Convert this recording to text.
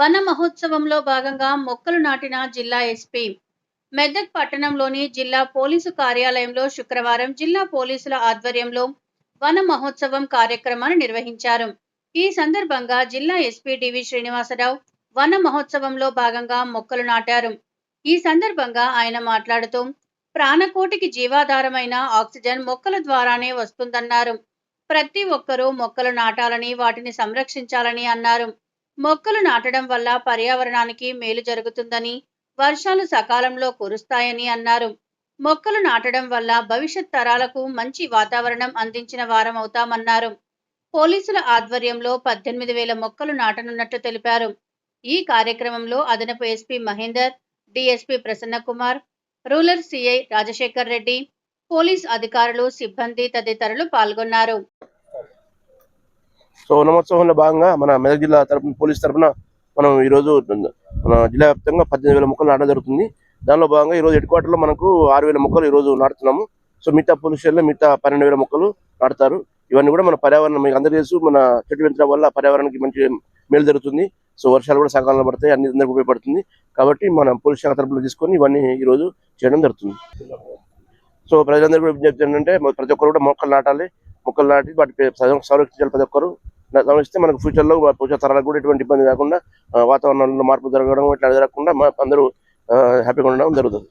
వన మహోత్సవంలో భాగంగా మొక్కలు నాటిన జిల్లా ఎస్పీ మెదక్ పట్టణంలోని జిల్లా పోలీసు కార్యాలయంలో శుక్రవారం జిల్లా పోలీసుల ఆధ్వర్యంలో వన మహోత్సవం కార్యక్రమాన్ని నిర్వహించారు. ఈ సందర్భంగా జిల్లా ఎస్పీ డివి శ్రీనివాసరావు వన మహోత్సవంలో భాగంగా మొక్కలు నాటారు. ఈ సందర్భంగా ఆయన మాట్లాడుతూ ప్రాణకోటికి జీవాధారమైన ఆక్సిజన్ మొక్కల ద్వారానే వస్తుందన్నారు. ప్రతి ఒక్కరూ మొక్కలు నాటాలని వాటిని సంరక్షించాలని అన్నారు. మొక్కలు నాటడం వల్ల పర్యావరణానికి మేలు జరుగుతుందని వర్షాలు సకాలంలో కురుస్తాయని అన్నారు. మొక్కలు నాటడం వల్ల భవిష్యత్ తరాలకు మంచి వాతావరణం అందించిన వారం అవుతామన్నారు. పోలీసుల ఆధ్వర్యంలో పద్దెనిమిది వేల మొక్కలు నాటనున్నట్టు తెలిపారు. ఈ కార్యక్రమంలో అదనపు SP Mahender DSP Prasanna Kumar rural CI Rajasekhar Reddy police అధికారులు సిబ్బంది తదితరులు పాల్గొన్నారు. సో వనమోత్సవంలో భాగంగా మన మెదక్ జిల్లా తరపున పోలీస్ తరపున మనం ఈరోజు మన జిల్లా వ్యాప్తంగా పద్దెనిమిది వేల మొక్కలు నాటడం జరుగుతుంది. దానిలో భాగంగా ఈరోజు హెడ్ క్వార్టర్లో మనకు ఆరు వేల మొక్కలు ఈరోజు నాటుతున్నాము. సో మిగతా పోలీస్ స్టేషన్లో మిగతా పన్నెండు వేల మొక్కలు నాటుతారు. ఇవన్నీ కూడా మన పర్యావరణం మీకు అందరూ తెలుసు మన చెట్లు పెంచడం వల్ల పర్యావరణానికి మంచి మేలు జరుగుతుంది. సో వర్షాలు కూడా సకాలంలో పడతాయి అన్ని అందరికీ ఉపయోగపడుతుంది. కాబట్టి మనం పోలీస్ శాఖ తరపులో తీసుకొని ఇవన్నీ ఈరోజు చేయడం జరుగుతుంది. సో ప్రజలందరూ కూడా విజ్ఞప్తి ఏంటంటే ప్రతి ఒక్కరు కూడా మొక్కలు నాటాలి. మొక్కలు నాటి వాటి సంరక్షించాలి ప్రతి ఒక్కరు. గమనిస్తే మనకు ఫ్యూచర్లో ఫ్యూచర్ తరాలకు కూడా ఎటువంటి ఇబ్బంది కాకుండా వాతావరణంలో మార్పు జరగడం ఇట్లా జరగకుండా అందరూ హ్యాపీగా ఉండడం జరుగుతుంది.